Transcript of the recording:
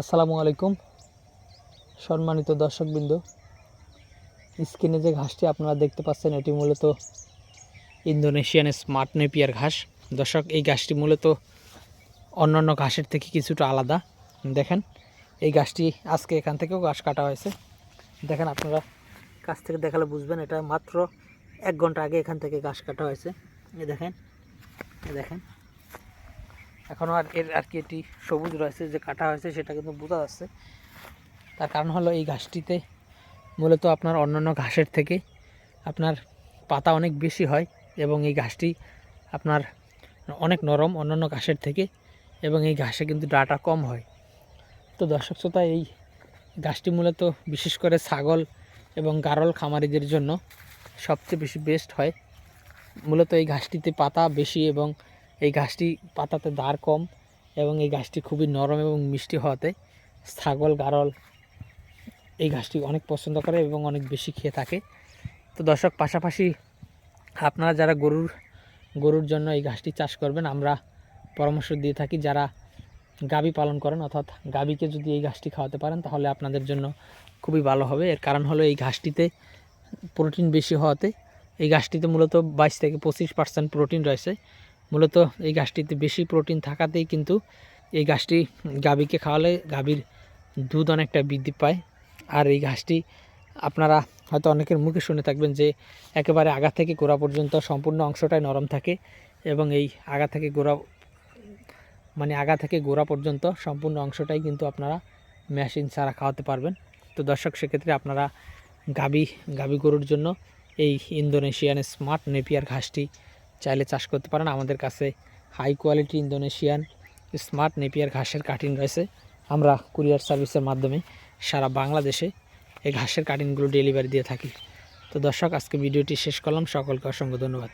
আসসালামু আলাইকুম। সম্মানিত দর্শকবৃন্দ, স্ক্রিনে যে ঘাসটি আপনারা দেখতে পাচ্ছেন, এটি মূলত ইন্দোনেশিয়ান স্মার্ট নেপিয়ার ঘাস। দর্শক, এই ঘাসটি মূলত অন্যান্য ঘাসের থেকে কিছুটা আলাদা। দেখেন, এই ঘাসটি আজকে এখান থেকেও ঘাস কাটা হয়েছে। দেখেন, আপনারা কাছ থেকে দেখালে বুঝবেন, এটা মাত্র এক ঘণ্টা আগে এখান থেকে ঘাস কাটা হয়েছে। এই দেখেন এই দেখেন। এখনও আর এর আর কি এটি সবুজ রয়েছে, যে কাটা হয়েছে সেটা কিন্তু বোঝা যাচ্ছে। তার কারণ হলো এই ঘাসটিতে মূলত আপনার অন্যান্য ঘাসের থেকে আপনার পাতা অনেক বেশি হয় এবং এই ঘাসটি আপনার অনেক নরম অন্যান্য ঘাসের থেকে এবং এই ঘাসে কিন্তু ডাটা কম হয়। তো দর্শক শ্রোতা, এই ঘাসটি মূলত বিশেষ করে ছাগল এবং গারল খামারিদের জন্য সবচেয়ে বেশি বেস্ট হয়। মূলত এই ঘাসটিতে পাতা বেশি এবং এই ঘাসটি পাতাতে দাঁড় কম এবং এই ঘাসটি খুবই নরম এবং মিষ্টি হওয়াতে ছাগল, গারল এই ঘাসটি অনেক পছন্দ করে এবং অনেক বেশি খেয়ে থাকে। তো দর্শক, পাশাপাশি আপনারা যারা গরুর গরুর জন্য এই ঘাসটি চাষ করবেন, আমরা পরামর্শ দিয়ে থাকি যারা গাবি পালন করেন অর্থাৎ গাবিকে যদি এই ঘাসটি খাওয়াতে পারেন, তাহলে আপনাদের জন্য খুবই ভালো হবে। এর কারণ হলো এই ঘাসটিতে প্রোটিন বেশি হওয়াতে, এই ঘাসটিতে মূলত বাইশ থেকে পঁচিশ পার্সেন্ট প্রোটিন রয়েছে। মূলত এই গাছটিতে বেশি প্রোটিন থাকাতেই কিন্তু এই গাছটি গাভীকে খাওয়ালে গাভীর দুধ অনেকটা বৃদ্ধি পায়। আর এই ঘাসটি আপনারা হয়তো অনেকের মুখে শুনে থাকবেন যে একেবারে আগা থেকে গোড়া পর্যন্ত সম্পূর্ণ অংশটাই নরম থাকে এবং এই আগা থেকে গোড়া মানে আগা থেকে গোড়া পর্যন্ত সম্পূর্ণ অংশটাই কিন্তু আপনারা মেশিন ছাড়া খাওয়াতে পারবেন। তো দর্শক, সেক্ষেত্রে আপনারা গাবি গাবি গরুর জন্য এই ইন্দোনেশিয়ান স্মার্ট নেপিয়ার ঘাসটি চাইলে চাষ করতে পারেন। আমাদের কাছে high quality Indonesian smart Napier ঘাসের কাটিং রয়েছে। আমরা কুরিয়ার সার্ভিসের মাধ্যমে সারা বাংলাদেশে এই ঘাসের কাটিংগুলো ডেলিভারি দিয়ে থাকি। তো দর্শক, আজকে ভিডিওটি শেষ করলাম। সকলকে অসংখ্য ধন্যবাদ।